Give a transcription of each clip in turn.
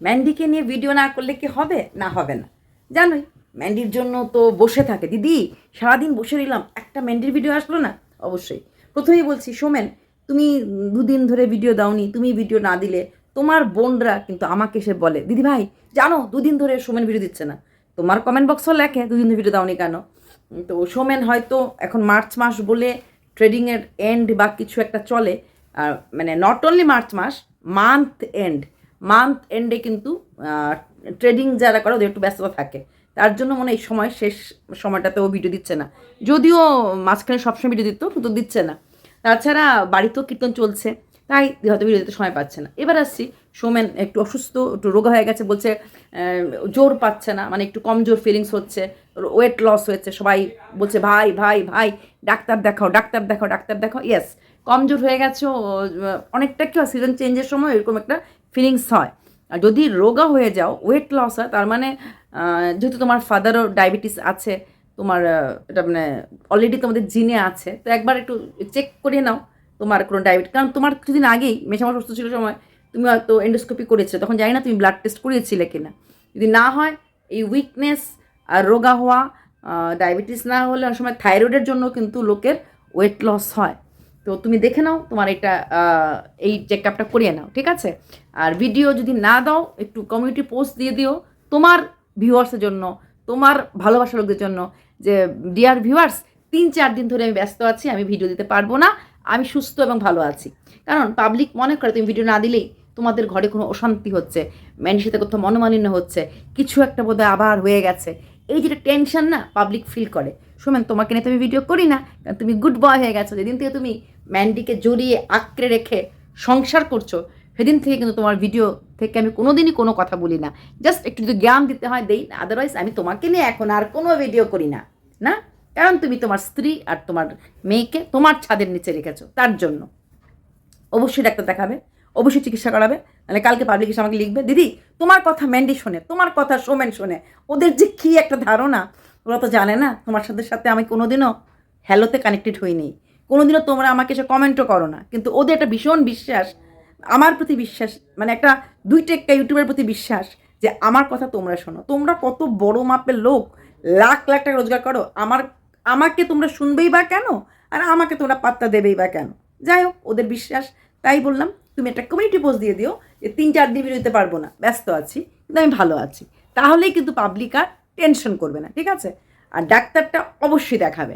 ম্যান্ডিকে নিয়ে ভিডিও না করলে কি হবে? না হবে না। জানোই, ম্যান্ডির জন্য তো বসে থাকে। দিদি, সারাদিন বসে রইলাম। একটা ম্যান্ডির ভিডিও আসলো না? অবশ্যই। প্রথমেই বলছি, সোমেন, তুমি দুদিন ধরে ভিডিও দাওনি, তুমি ভিডিও না দিলে তোমার বোনরা কিন্তু আমাকে এসে বলে, দিদি ভাই, জানো, দুদিন ধরে সোমেন ভিডিও দিচ্ছে না। তোমার কমেন্ট বক্সও লেখে, দুদিন ধরে ভিডিও দাওনি কেন? তো সোমেন হয়তো এখন মার্চ মাস বলে ট্রেডিংয়ের এন্ড বা কিছু একটা চলে। আর মানে নট অনলি মার্চ মাস মান্থ এন্ড মান্থ এন্ডে কিন্তু ট্রেডিং যারা করে ওদের একটু ব্যস্ততা থাকে। তার জন্য মনে এই সময় শেষ সময়টাতেও ভিডিও দিচ্ছে না। যদিও মাঝখানে সবসময় ভিডিও দিত, কিন্তু দিচ্ছে না। তাছাড়া বাড়িতেও কীর্তন চলছে, তাই হয়তো ভিডিও দিতে সময় পাচ্ছে না। এবার আসছি, সোমেন একটু অসুস্থ, একটু রোগা হয়ে গেছে, বলছে জোর পাচ্ছে না মানে একটু কমজোর ফিলিংস হচ্ছে ওয়েট লস হয়েছে, সবাই বলছে, ভাই ভাই ভাই, ডাক্তার দেখাও ডাক্তার দেখাও ডাক্তার দেখাও। ইয়েস কমজোর হয়ে গেছে অনেকটা কি সিজন চেঞ্জের সময় এরকম একটা ফিলিংস হয়। আর যদি রোগা হয়ে যাও ওয়েট লস হয়, তার মানে যেহেতু তোমার ফাদারও ডায়াবেটিস আছে, তোমার এটা মানে অলরেডি তোমাদের জিনে আছে, তো একবার একটু চেক করিয়ে নাও তোমার কোনো ডায়াবেটিস কারণ তোমার কিছুদিন আগেই মেশামার সুস্থ ছিল সময়, তুমি হয়তো এন্ডোস্কোপি করেছিলে তখন জানি না তুমি ব্লাড টেস্ট করিয়েছিলে কিনা। যদি না হয়, এই উইকনেস আর রোগা হওয়া ডায়াবেটিস না হলে অনেক সময় থাইরয়েডের জন্য কিন্তু লোকের ওয়েট লস হয়। তো তুমি দেখে নাও, তোমার এটা এই চেক আপটা করিয়ে নাও, ঠিক আছে? আর ভিডিও যদি না দাও, একটু কমিউনিটি পোস্ট দিয়ে দিও, তোমার ভিউয়ার্সের জন্য, তোমার ভালোবাসার লোকদের জন্য, যে ডিয়ার ভিউয়ার্স তিন চার দিন ধরে আমি ব্যস্ত আছি, আমি ভিডিও দিতে পারব না, আমি সুস্থ এবং ভালো আছি। কারণ পাবলিক মনে করে তুমি ভিডিও না দিলেই তোমাদের ঘরে কোনো অশান্তি হচ্ছে ম্যানের সাথে কোথাও মনোমালিন্য হচ্ছে, কিছু একটা বোধহয় আবার হয়ে গেছে। এই যেটা টেনশন না পাবলিক ফিল করে। সোমেন, তোমাকে নিয়ে তো আমি ভিডিও করি না কারণ তুমি গুড বয় হয়ে গেছো। যেদিন থেকে তুমি ম্যান্ডিকে জড়িয়ে আঁকড়ে রেখে সংসার করছ, সেদিন থেকে কিন্তু তোমার ভিডিও থেকে আমি কোনোদিনই কোনো কথা বলি না জাস্ট একটু যদি জ্ঞান দিতে হয়, দেই আদারওয়াইজ আমি তোমাকে নিয়ে এখন আর কোনো ভিডিও করি না? না কারণ তুমি তোমার স্ত্রী আর তোমার মেয়েকে তোমার ছাদের নিচে রেখেছো, তার জন্য। অবশ্যই ডাক্তার দেখাবে, অবশ্যই চিকিৎসা করাবে, নাহলে কালকে পাবলিক এসে আমাকে লিখবে, দিদি, তোমার কথা ম্যান্ডি শোনে, তোমার কথা সোমেন শোনে। ওদের যে কী একটা ধারণা ওরা তো জানে না, তোমার সাথে সাথে আমি কোনোদিনও হ্যালোতে কানেক্টেড হইনি। কোনোদিনও তোমরা আমাকে এসে কমেন্টও করো না। কিন্তু ওদের একটা ভীষণ বিশ্বাস, আমার প্রতি বিশ্বাস মানে একটা দুই টেক্কা ইউটিউবের প্রতি বিশ্বাস যে আমার কথা তোমরা শোনো। তোমরা কত বড় মাপের লোক, লাখ লাখ টাকা রোজগার করো, আমার, আমাকে তোমরা শুনবেই বা কেন? আর আমাকে তোমরা পাত্তা দেবেই বা কেন? যাই হোক, ওদের বিশ্বাস, তাই বললাম, তুমি একটা কমিউনিটি পোস্ট দিয়ে দিও যে তিন, চার দিন দিতে পারব না। ব্যস্ত আছি, কিন্তু আমি ভালো আছি। তাহলেই কিন্তু পাবলিক আর টেনশন করবে না, ঠিক আছে? আর ডাক্তারটা অবশ্যই দেখাবে।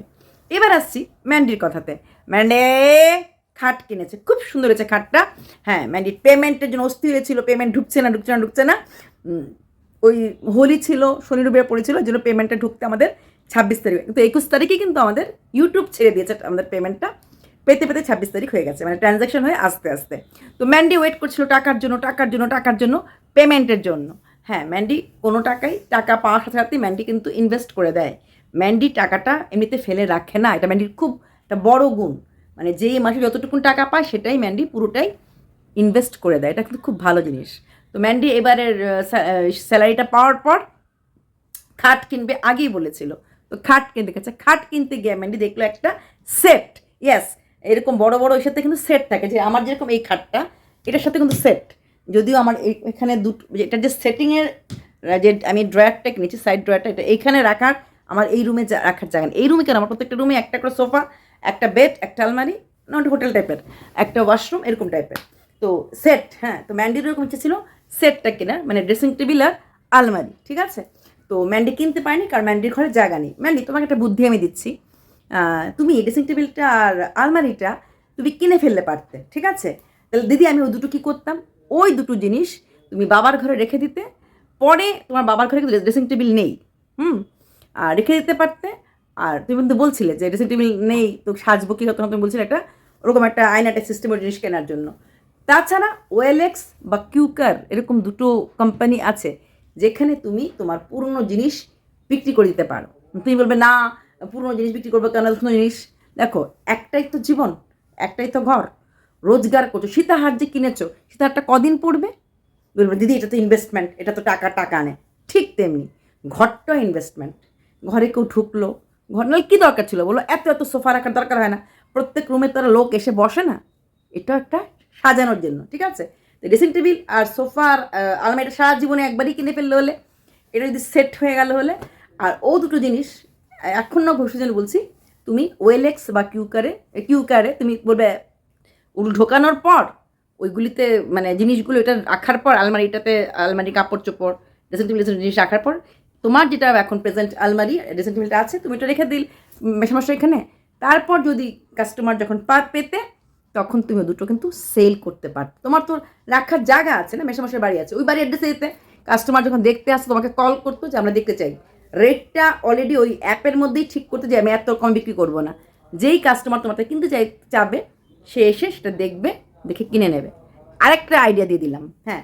এবার আসছি ম্যান্ডির কথাতে। ম্যান্ডে, খাট কিনেছে, খুব সুন্দর হয়েছে খাটটা। হ্যাঁ ম্যান্ডির পেমেন্টের জন্য অস্থির হয়েছিল পেমেন্ট ঢুকছে না ঢুকছে না ঢুকছে না। ওই হোলি ছিল, শনি রবিবার পড়েছিল, ওই জন্য পেমেন্টটা ঢুকতে আমাদের ছাব্বিশ তারিখ, কিন্তু একুশ তারিখে কিন্তু আমাদের ইউটিউব ছেড়ে দিয়েছে আমাদের পেমেন্টটা পেতে পেতে ছাব্বিশ তারিখ হয়ে গেছে মানে ট্রানজ্যাকশন হয়ে আস্তে আস্তে। তো ম্যান্ডি ওয়েট করছিল টাকার জন্য টাকার জন্য টাকার জন্য পেমেন্টের জন্য। হ্যাঁ ম্যান্ডি কোনো টাকাই টাকা পাওয়ার সাথে সাথে ম্যান্ডি কিন্তু ইনভেস্ট করে দেয়। ম্যান্ডি টাকাটা এমনিতে ফেলে রাখে না। এটা ম্যান্ডির খুব একটা বড় গুণ। মানে যেই মাসে যতটুকুন টাকা পায় সেটাই ম্যান্ডি পুরোটাই ইনভেস্ট করে দেয়। এটা কিন্তু খুব ভালো জিনিস। তো ম্যান্ডি এবারের স্যালারিটা পাওয়ার পর খাট কিনবে আগেই বলেছিল। তো খাট কিনতে গেছে। খাট কিনতে গিয়ে ম্যান্ডি দেখল একটা সেট ইয়াস এরকম বড় বড় এর সাথে কিন্তু সেট থাকে। যে আমার যেরকম এই খাটটা, এটার সাথে কিন্তু সেট যদিও আমার এখানে দুটো এটা যে সেটিংয়ের যে আমি ড্রয়ারটা কিনেছি সাইড ড্রয়ারটা এটা এইখানে রাখার আমার এই রুমে রাখার জায়গা নেই। এই রুমে কেন? আমার প্রত্যেকটা রুমে একটা করে সোফা একটা বেড একটা আলমারি নট হোটেল টাইপের একটা ওয়াশরুম এরকম টাইপের তো সেট হ্যাঁ তো ম্যান্ডির এরকম ইচ্ছে ছিল সেটটা কেনার মানে ড্রেসিং টেবিল আর আলমারি, ঠিক আছে? তো ম্যান্ডি কিনতে পারেনি কারণ ম্যান্ডির ঘরে জায়গা নেই। ম্যান্ডি তোমাকে একটা বুদ্ধি আমি দিচ্ছি। তুমি ড্রেসিং টেবিলটা আর আলমারিটা তুমি কিনে ফেললে পারতে, ঠিক আছে? তাহলে দিদি, আমি ওই দুটো কী করতাম? ওই দুটো জিনিস তুমি বাবার ঘরে রেখে দিতে, পরে তোমার বাবার ঘরে কিন্তু ড্রেসিং টেবিল নেই, হুম? আর রেখে দিতে পারতে, আর তুমি কিন্তু বলছিলে যে ড্রেসিং টেবিল নেই, তো সাজবো কী তখন তুমি বলছিলে একটা ওরকম একটা আয়নাটা সিস্টেমের জিনিস কেনার জন্য। তাছাড়া ওয়েলেক্স বা কিউকার এরকম দুটো কোম্পানি আছে, যেখানে তুমি তোমার পুরনো জিনিস বিক্রি করে দিতে পারো। তুমি বলবে, না, পুরনো জিনিস বিক্রি করব কেন? জিনিস। দেখো, একটাই তো জীবন, একটাই তো ঘর। রোজগার করছ, সীতাহার যে কিনেছো, সীতাহারটা কদিন পড়বে? বলবে, দিদি, এটা তো ইনভেস্টমেন্ট এটা তো টাকা টাকা আনে। ঠিক তেমনি, ঘরটা ইনভেস্টমেন্ট ঘরে কেউ ঢুকলো, ঘর নাহলে কী দরকার ছিল? বলো এত এত সোফা রাখার দরকার হয় না। প্রত্যেক রুমে তারা লোক এসে বসে না। এটা একটা সাজানোর জন্য, ঠিক আছে? ড্রেসিং টেবিল আর সোফার আলমারিটা সারা জীবনে একবারই কিনে ফেললে হলে, এটা যদি সেট হয়ে গেল হলে, আর ও দুটো জিনিস এখন না ভবিষ্যৎ বলছি, তুমি ওয়েলেক্স বা কিউকারে কিউকারে তুমি বলবে উল ঢোকানোর পর, ওইগুলিতে মানে জিনিসগুলো এটা রাখার পর, আলমারিটাতে, আলমারি কাপড় চোপড় ড্রেসিং টেবিল জিনিস রাখার পর, তোমার যেটা এখন প্রেজেন্ট আলমারি ড্রেসিং টেবিলটা আছে, তুমি এটা রেখে দিল, মেশামশাই এখানে। তারপর যদি কাস্টমার যখন পা, পেতে, তখন তুমি দুটো কিন্তু সেল করতে পারতো তোমার তো রাখার জায়গা আছে না মেশামশাই বাড়ি আছে, ওই বাড়ি অ্যাড্রেসে যেতে। কাস্টমার যখন দেখতে আসতো তোমাকে কল করতো যে আমরা দেখতে চাই। রেটটা অলরেডি ওই অ্যাপের মধ্যেই ঠিক করতে যে আমি এত কম বিক্রি করব না। যেই কাস্টমার তোমার থেকে কিনতে চাই, চাবে সে এসে সেটা দেখবে, দেখে কিনে নেবে। আরেকটা আইডিয়া দিয়ে দিলাম হ্যাঁ।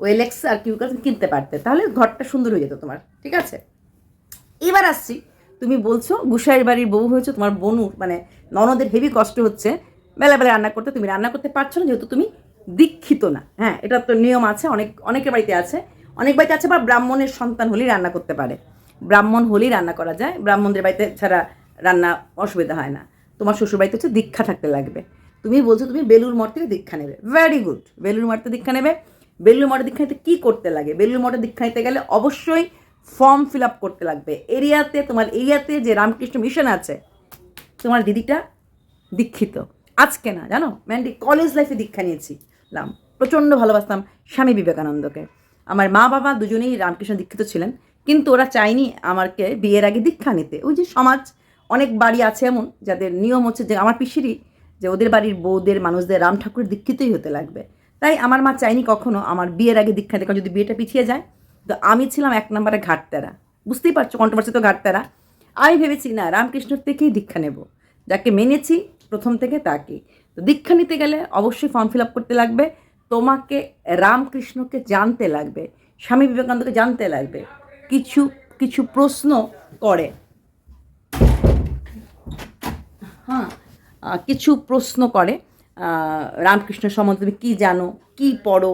ওয়েলেক্স আর কিউ কিনতে পারতে, তাহলে ঘরটা সুন্দর হয়ে যেত তোমার, ঠিক আছে? এবার আসছি, তুমি বলছো গুসাইয়ের বাড়ির বউ হয়েছে তোমার বনুর মানে ননদের হেভি কষ্ট হচ্ছে, বেলা বেলা রান্না করতে, তুমি রান্না করতে পারছ না, যেহেতু তুমি দীক্ষিত না হ্যাঁ। এটা তো নিয়ম আছে, অনেক, অনেকের বাড়িতে আছে। অনেক বাড়িতে আছে বা ব্রাহ্মণের সন্তান হলেই রান্না করতে পারে। ব্রাহ্মণ হলেই রান্না করা যায়, ব্রাহ্মণদের বাড়িতে ছাড়া রান্না অসুবিধা হয় না। তোমার শ্বশুর বাড়িতে হচ্ছে দীক্ষা থাকতে লাগবে। তুমি বলছো তুমি বেলুর মঠ থেকে দীক্ষা নেবে। ভেরি গুড বেলুর মঠ থেকে দীক্ষা নেবে। বেলুর মঠে দীক্ষা নিতে কী করতে লাগে? বেলুর মঠে দীক্ষা নিতে গেলে অবশ্যই ফর্ম ফিল আপ করতে লাগবে। এরিয়াতে, তোমার এরিয়াতে যে রামকৃষ্ণ মিশন আছে, তোমার দিদিটা দীক্ষিত। আজকে না, জানো? ম্যান্ডি কলেজ লাইফে দীক্ষা নিয়েছিলাম প্রচণ্ড ভালোবাসতাম স্বামী বিবেকানন্দকে। আমার মা বাবা দুজনেই রামকৃষ্ণ দীক্ষিত ছিলেন, কিন্তু ওরা চায়নি আমাকে বিয়ের আগে দীক্ষা নিতে। ওই যে সমাজ, অনেক বাড়ি আছে এমন, যাদের নিয়ম হচ্ছে যে আমার পিসিরই যে ওদের বাড়ির বউদের, মানুষদের রাম ঠাকুরের দীক্ষিতই হতে লাগবে। তাই আমার মা চাইনি কখনো আমার বিয়ের আগে দীক্ষা কারণ যদি বিয়েটা পিছিয়ে যায়। তো আমি ছিলাম এক নম্বরে ঘাটতেরা। বুঝতেই পারছ কন্ট্রোভার্সি তো ঘাটতেরা। আমি ভেবেছি, না রামকৃষ্ণর থেকেই দীক্ষা নেব। যাকে মেনেছি, প্রথম থেকে তাকে তো দীক্ষা নিতে গেলে অবশ্যই ফর্ম ফিল আপ করতে লাগবে। তোমাকে রামকৃষ্ণকে জানতে লাগবে। স্বামী বিবেকানন্দকে জানতে লাগবে। কিছু কিছু প্রশ্ন করে হ্যাঁ আহ, কিছু প্রশ্ন করে। রামকৃষ্ণ সম্বন্ধে তুমি কী জানো? কী পড়ো?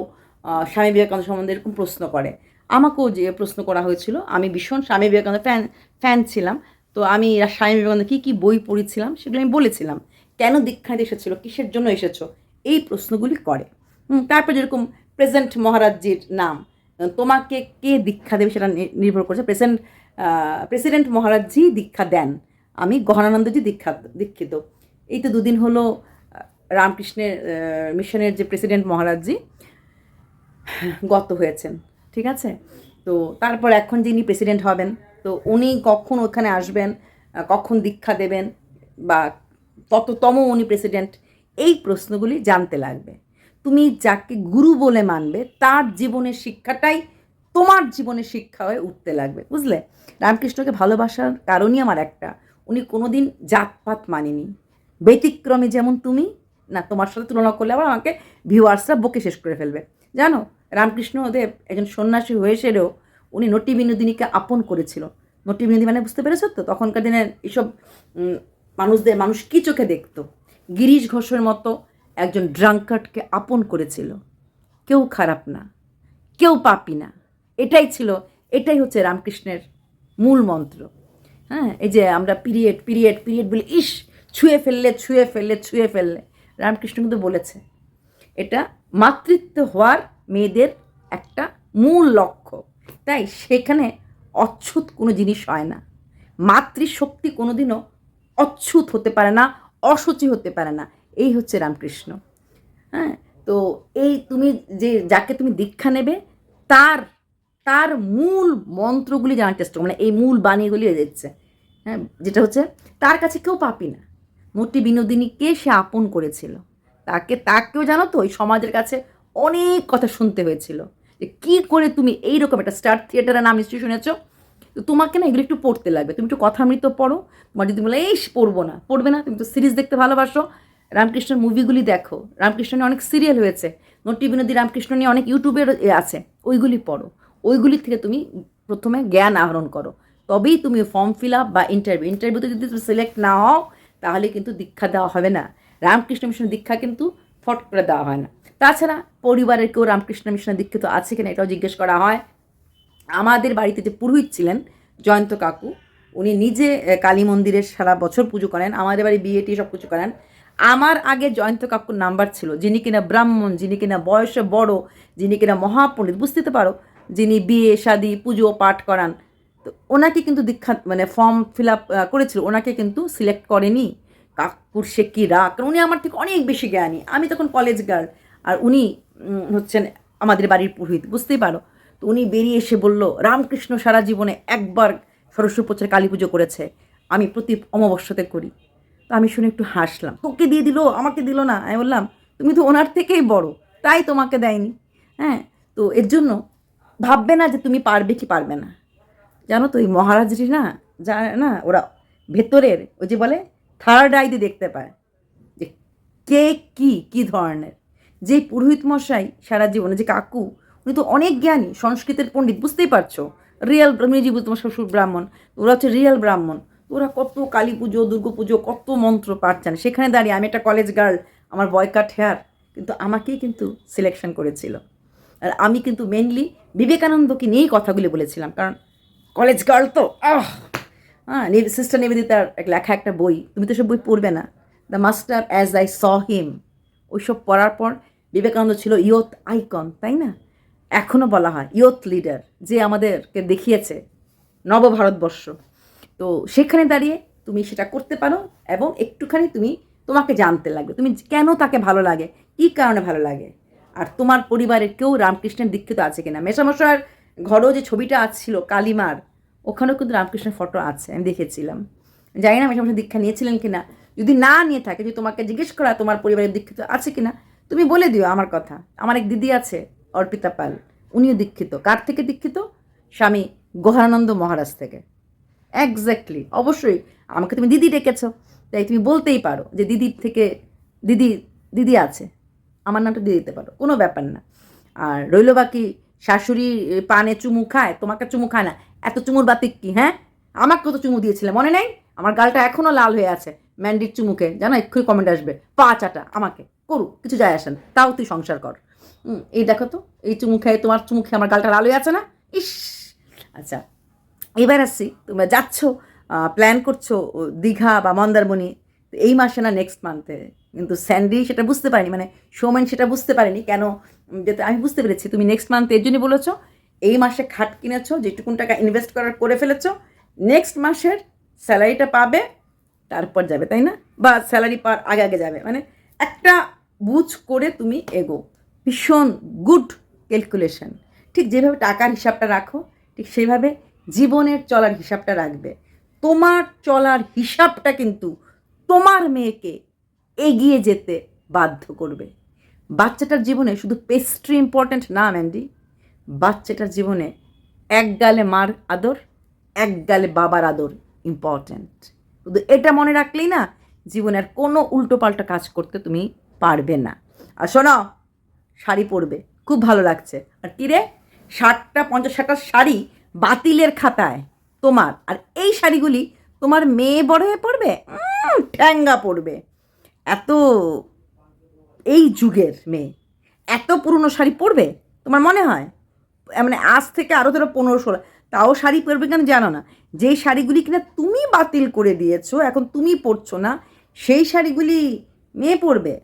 স্বামী বিবেকানন্দ সম্বন্ধে এরকম প্রশ্ন করে। আমাকেও যে প্রশ্ন করা হয়েছিল, আমি ভীষণ স্বামী বিবেকানন্দ ফ্যান ফ্যান ছিলাম। তো আমি স্বামী বিবেকানন্দ কী কী বই পড়েছিলাম সেগুলো আমি বলেছিলাম। কেন দীক্ষাতে এসেছিল? কিসের জন্য এসেছ? এই প্রশ্নগুলি করে। তারপর যেরকম প্রেজেন্ট মহারাজজির নাম তোমাকে কে দীক্ষা দেবে সেটা নির্ভর করছে। প্রেসেন্ট প্রেসিডেন্ট মহারাজজি দীক্ষা দেন। আমি গহনানন্দজি দীক্ষা, দীক্ষিত। এই তো দুদিন হলো রামকৃষ্ণের মিশনের যে প্রেসিডেন্ট মহারাজজি, গত হয়েছেন, ঠিক আছে? তো তারপর এখন যিনি প্রেসিডেন্ট হবেন, তো উনি কখন ওখানে আসবেন কখন দীক্ষা দেবেন, বা তততম উনি প্রেসিডেন্ট, এই প্রশ্নগুলি জানতে লাগবে। তুমি যাকে গুরু বলে মানবে, তার জীবনের শিক্ষাটাই তোমার জীবনের শিক্ষা হয়ে উঠতে লাগবে, বুঝলে? রামকৃষ্ণকে ভালোবাসার কারণই আমার একটা। উনি কোনোদিন জাতপাত মানেনি। ব্যতিক্রমে যেমন তুমি, না, তোমার সাথে তুলনা করলে আবার আমাকে ভিউয়ার্সরা বকে শেষ করে ফেলবে। জানো, রামকৃষ্ণ দেব একজন সন্ন্যাসী হয়ে সেরেও উনি নটি বিনোদিনীকে আপন করেছিল। নটি বিনোদিনী মানে বুঝতে পেরেছ তো? তখনকার দিনে এইসব মানুষদের, মানুষ কী চোখে দেখতো? গিরিশ ঘোষের মতো একজন ড্রাঙ্কার্ডকে আপন করেছিল। কেউ খারাপ না, কেউ পাপি না। এটাই ছিল, এটাই হচ্ছে রামকৃষ্ণের মূল মন্ত্র। হ্যাঁ এই যে আমরা পিরিয়ড পিরিয়ড পিরিয়ড বলি, ইস ছুঁয়ে ফেললে ছুঁয়ে ফেললে ছুঁয়ে ফেললে। রামকৃষ্ণ কিন্তু বলেছে, এটা মাতৃত্ব হওয়ার মেয়েদের একটা মূল লক্ষ্য। তাই সেখানে অচ্ছুত কোনো জিনিস হয় না। মাতৃশক্তি কোনোদিনও অচ্ছুত হতে পারে না, অসুচি হতে পারে না। এই হচ্ছে রামকৃষ্ণ। হ্যাঁ তো এই তুমি যে, যাকে তুমি দীক্ষা নেবে, তার তার মূল মন্ত্রগুলি জানার চেষ্টা মানে এই মূল বাণীগুলি দিচ্ছে। হ্যাঁ যেটা হচ্ছে, তার কাছে কেউ পাপি না। মূর্তি বিনোদিনীকে সে আপন করেছিল? তাকে, তাকেও জানো তো, ওই সমাজের কাছে অনেক কথা শুনতে হয়েছিল। যে কী করে তুমি এইরকম একটা স্টার থিয়েটারের নাম নিশ্চয়ই শুনেছ? তো তোমাকে না এগুলো একটু পড়তে লাগবে। তুমি একটু কথা কথামৃত পড়ো। তোমার যদি বলে, এই পড়ব না। পড়বে না। তুমি তো সিরিজ দেখতে ভালোবাসো। রামকৃষ্ণের মুভিগুলি দেখো। রামকৃষ্ণ নিয়ে অনেক সিরিয়াল হয়েছে। নটি বিনোদী রামকৃষ্ণ নিয়ে অনেক ইউটিউবের এ আছে। ওইগুলি পড়ো। ওইগুলি থেকে তুমি প্রথমে জ্ঞান আহরণ করো। তবেই তুমি ফর্ম ফিল আপ বা ইন্টারভিউ ইন্টারভিউতে যদি তুমি সিলেক্ট না হও তাহলে কিন্তু দীক্ষা দেওয়া হবে না। রামকৃষ্ণ মিশনের দীক্ষা কিন্তু ফট করে দেওয়া হয় না। তাছাড়া পরিবারের কেউ রামকৃষ্ণ মিশনের দীক্ষিত আছে কিনা এটাও জিজ্ঞেস করা হয়। আমাদের বাড়িতে যে পুরোহিত ছিলেন জয়ন্ত কাকু, উনি নিজে কালী মন্দিরের সারা বছর পুজো করেন, আমাদের বাড়ি বিয়ে টিয়ে সব কিছু করেন। আমার আগে জয়ন্ত কাকুর নাম্বার ছিল, যিনি কিনা ব্রাহ্মণ, যিনি কিনা বয়সে বড়, যিনি কিনা মহাপণ্ডিত, বুঝতে পারো, যিনি বিয়ে, শাদি, পুজো, পাঠ করান। ওনাকে কিন্তু দীক্ষা মানে ফর্ম ফিল আপ করেছিল। ওনাকে কিন্তু সিলেক্ট করেনি কাকুর সে কী রাগ? কারণ উনি আমার থেকে অনেক বেশি জ্ঞানী। আমি তখন কলেজ গার্ল আর উনি হচ্ছেন আমাদের বাড়ির পুরোহিত, বুঝতেই পারো। তো উনি বেরিয়ে এসে বলল, রামকৃষ্ণ সারা জীবনে একবার সরস্বতী পুজোর কালী পুজো করেছে। আমি প্রতি অমাবস্যাতে করি। তো আমি শুনে একটু হাসলাম। তোকে দিয়ে দিল, আমাকে দিল না? আমি বললাম, তুমি তো ওনার থেকেই বড়, তাই তোমাকে দেয়নি। হ্যাঁ তো এর জন্য ভাববে না যে তুমি পারবে কি পারবে না। জানো তো ওই মহারাজরি না যা না, ওরা ভেতরের ওই যে বলে থার্ড আই দিয়ে দেখতে পায় যে কে কি কি ধরনের। যে পুরোহিত মশাই সারা জীবনে, যে কাকু, উনি তো অনেক জ্ঞানী, সংস্কৃতের পণ্ডিত, বুঝতেই পারছ? রিয়াল রিয়েল মেজি তোমার শ্বশুর ব্রাহ্মণ, ওরা হচ্ছে রিয়াল ব্রাহ্মণ। ওরা কত কালী পুজো, দুর্গা পুজো, কত মন্ত্র পাঠ জানে। সেখানে দাঁড়িয়ে আমি একটা কলেজ গার্ল আমার বয়কাট হেয়ার কিন্তু আমাকেই কিন্তু সিলেকশন করেছিল। আর আমি কিন্তু মেনলি বিবেকানন্দকে নিয়েই কথাগুলি বলেছিলাম, কারণ কলেজ গার্ল তো, আহ। হ্যাঁ সিস্টার নিবেদিতার এক লেখা একটা বই, তুমি তো সব বই পড়বে না। The master as I saw him ওইসব পড়ার পর বিবেকানন্দ ছিল ইয়থ আইকন, তাই না? এখনও বলা হয় ইয়থ লিডার, যে আমাদেরকে দেখিয়েছে নবভারতবর্ষ। তো সেখানে দাঁড়িয়ে তুমি সেটা করতে পারো এবং একটুখানি তুমি তোমাকে জানতে লাগবে। তুমি কেন তাকে ভালো লাগে? কী কারণে ভালো লাগে? আর তোমার পরিবারের কেউ রামকৃষ্ণের দীক্ষিত আছে কিনা? মেশামশার ঘরেও যে ছবিটা আছিল কালিমার, ওখানেও কিন্তু রামকৃষ্ণের ফটো আছে, আমি দেখেছিলাম। জানি না মেশামশাই দীক্ষা নিয়েছিলেন কিনা। যদি না নিয়ে থাকে, যদি তোমাকে জিজ্ঞেস করা তোমার পরিবারের দীক্ষিত আছে কিনা, তুমি বলে দিও আমার কথা। আমার এক দিদি আছে, অর্পিতা পাল, উনিও দীক্ষিত। কার থেকে দীক্ষিত? স্বামী গোহারানন্দ মহারাজ থেকে। এক্স্যাক্টলি অবশ্যই আমাকে তুমি দিদি ডেকেছো, তাই তুমি বলতেই পারো যে দিদির থেকে দিদি দিদি আছে। আমার নামটা দিয়ে দিতে পারো, কোনো ব্যাপার না। আর রইল বাকি শাশুড়ি পানে চুমু খায়, তোমাকে চুমু খায় না। এত চুমুর বাতিক কি হ্যাঁ? আমাকে কত চুমু দিয়েছিলে, মনে নেই? আমার গালটা এখনও লাল হয়ে আছে, ম্যান্ডির চুমুকে। জানো, এক্ষুনি কমেন্ট আসবে। পা চাটা আমাকে, করুক, কিছু যায় আসেন তাও তুই সংসার কর। এই দেখো তো, এই চুমু খেয়ে, তোমার চুমু খেয়ে আমার গালটা লাল হয়ে আছে না? ইস! আচ্ছা এবার আসছি, তোমরা যাচ্ছ প্ল্যান করছ দীঘা বা মন্দারমণি এই মাসে না নেক্সট মান্থে কিন্তু স্যান্ডি সেটা বুঝতে পারিনি মানে সৌমেন সেটা বুঝতে পারিনি। কেন? যেতে আমি বুঝতে পেরেছি, তুমি নেক্সট মান্থ এর জন্যই বলেছ, এই মাসে খাট কিনেছো, যেটুকুন টাকা ইনভেস্ট করার, করে ফেলেছো নেক্সট মাসের স্যালারিটা পাবে, তারপর যাবে, তাই না? বা স্যালারি পাওয়ার আগে আগে যাবে। মানে একটা বুঝ করে তুমি এগো। ভীষণ গুড ক্যালকুলেশন ঠিক যেভাবে টাকার হিসাবটা রাখো, ঠিক সেইভাবে জীবনের চলার হিসাবটা রাখবে। তোমার চলার হিসাবটা কিন্তু তোমার মেয়েকে এগিয়ে যেতে বাধ্য করবে। বাচ্চাটার জীবনে শুধু পেস্ট্রি ইম্পর্ট্যান্ট না ম্যান্ডি বাচ্চাটার জীবনে এক গালে মার আদর এক গালে বাবার আদর ইম্পর্ট্যান্ট শুধু এটা মনে রাখলেই না, জীবনের কোনো উল্টোপাল্টা কাজ করতে তুমি পারবে না। আর শোনো, শাড়ি পরবে, খুব ভালো লাগছে। আর কি রে? ষাটটা, পঞ্চাশ, ষাটটা শাড়ি বাতিলের খাতায় তোমার। আর এই শাড়িগুলি তোমার মেয়ে বড় হয়ে পড়বে? উম, ঠ্যাঙ্গা পড়বে। এত এই যুগের মেয়ে। এত পুরনো শাড়ি পরবে? তোমার মনে হয়? মানে আজ থেকে আরও ধরো পনেরো ষোলো তাও শাড়ি পরবে কেন জানো না। যেই শাড়িগুলি কিনা তুমি বাতিল করে দিয়েছ এখন তুমি পরছো না সেই শাড়িগুলি মেয়ে পরবে।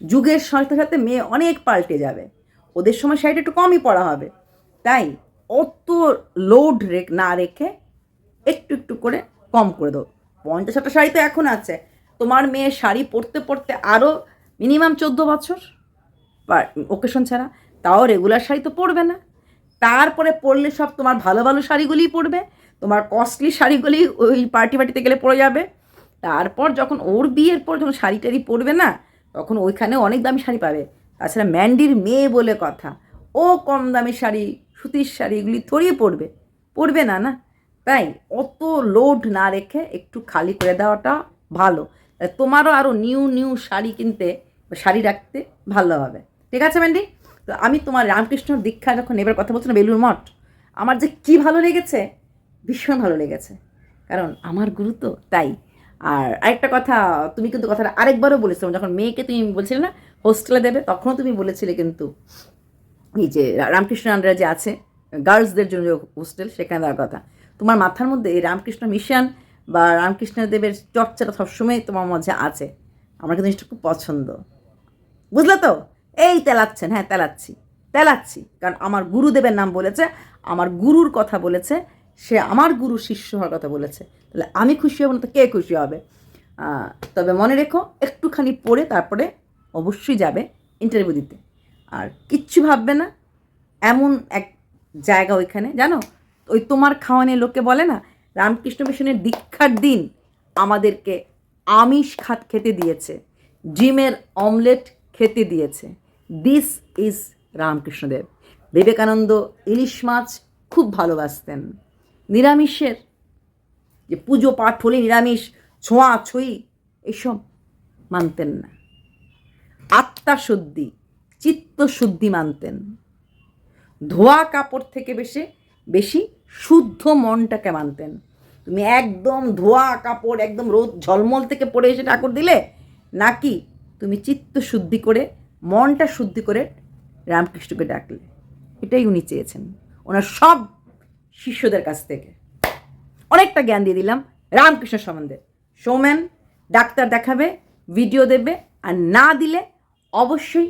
যুগের সাথে সাথে মেয়ে অনেক পাল্টে যাবে। ওদের সময় শাড়িটা একটু কমই পরা হবে। তাই অত লোড রেখ না রেখে একটু একটু করে কম করে দাও। পঞ্চাশ ষাটটা শাড়ি তো এখন আছে। তোমার মেয়ে শাড়ি পরতে পরতে আরও মিনিমাম চোদ্দ বছর ওকেশন ছাড়া। তাও রেগুলার শাড়ি তো পরবে না। তারপরে পরলে সব তোমার ভালো ভালো শাড়িগুলিই পরবে। তোমার কস্টলি শাড়িগুলি ওই পার্টি পার্টিতে গেলে পরে যাবে। তারপর যখন ওর বিয়ের পর যখন শাড়ি টাড়ি পরবে না, তখন ওইখানে অনেক দামি শাড়ি পাবে। তাছাড়া ম্যান্ডির মেয়ে বলে কথা, ও কম দামি শাড়ি, সুতির শাড়ি এগুলি থরিয়ে পরবে। পরবে না না? তাই অত লোড না রেখে একটু খালি করে দেওয়াটা ভালো। তোমারও আরও নিউ নিউ শাড়ি কিনতে, শাড়ি রাখতে ভালো হবে। ঠিক আছে ম্যান্ডি তো আমি তোমার রামকৃষ্ণ দীক্ষা যখন এবার কথা বলছি না বেলুর মঠ, আমার যে কি ভালো লেগেছে, ভীষণ ভালো লেগেছে। কারণ আমার গুরু তো, তাই। আর আরেকটা কথা, তুমি কিন্তু কথাটা আরেকবারও বলেছিলাম, যখন মেয়েকে তুমি বলছিলে না হোস্টেলে দেবে, তখনও তুমি বলেছিলে কিন্তু, এই যে রামকৃষ্ণ আন্ডারে যে আছে গার্লসদের জন্য হোস্টেল সেখানে দেওয়ার কথা। তোমার মাথার মধ্যে এই রামকৃষ্ণ মিশন বা রামকৃষ্ণ দেবের চর্চাটা সবসময় তোমার মধ্যে আছে। আমার কিন্তু জিনিসটা খুব পছন্দ। বুঝলে তো? এই তেলাচ্ছেন হ্যাঁ তেলাচ্ছি। তেলাচ্ছি, কারণ আমার গুরুদেবের নাম বলেছে, আমার গুরুর কথা বলেছে, সে আমার গুরু শিষ্য হওয়ার কথা বলেছে। তাহলে আমি খুশি হব না তো কে খুশি হবে? তবে মনে রেখো, একটুখানি পড়ে তারপরে অবশ্যই যাবে ইন্টারভিউ দিতে। আর কিচ্ছু ভাববে না, এমন এক জায়গা ওইখানে, জানো? ওই তোমার খাওয়ানোর লোকে বলে না, রামকৃষ্ণ মিশনের দীক্ষার দিন আমাদেরকে আমিষ খাত খেতে দিয়েছে, ডিমের অমলেট খেতে দিয়েছে। This is Ramakrishnadev. বিবেকানন্দ ইলিশ মাছ খুব ভালোবাসতেন। নিরামিষের যে পুজো পাঠ হলে নিরামিষ, ছোঁয়া, ছুঁই, এসব মানতেন না। আত্মা শুদ্ধি, চিত্ত শুদ্ধি মানতেন। ধোয়া কাপড় থেকে বেশি বেশি শুদ্ধ মনটাকে মানতেন। তুমি একদম ধোয়া কাপড়, একদম রোদ ঝলমল থেকে পড়ে এসে ঠাকুর দিলে, নাকি তুমি চিত্ত শুদ্ধি করে, মনটা শুদ্ধি করে রামকৃষ্ণকে ডাকলে? এটাই উনি চেয়েছেন। ওনার সব শিষ্যদের কাছ থেকে। অনেকটা জ্ঞান দিয়ে দিলাম রামকৃষ্ণ সম্বন্ধে। সৌমেন ডাক্তার দেখাবে, ভিডিও দেবে, আর না দিলে অবশ্যই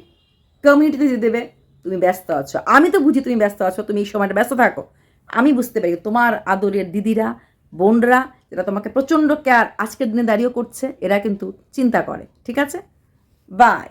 কমিউনিটিতে দিয়ে দেবে, তুমি ব্যস্ত আছো। আমি তো বুঝি তুমি ব্যস্ত আছো, তুমি এই সময়টা ব্যস্ত থাকো। আমি বুঝতে পারি তোমার আদরের দিদিরা, বোনরা, যারা তোমাকে প্রচণ্ড কেয়ার আজকের দিনে দাঁড়িয়েও করছে, এরা কিন্তু চিন্তা করে, ঠিক আছে? বাই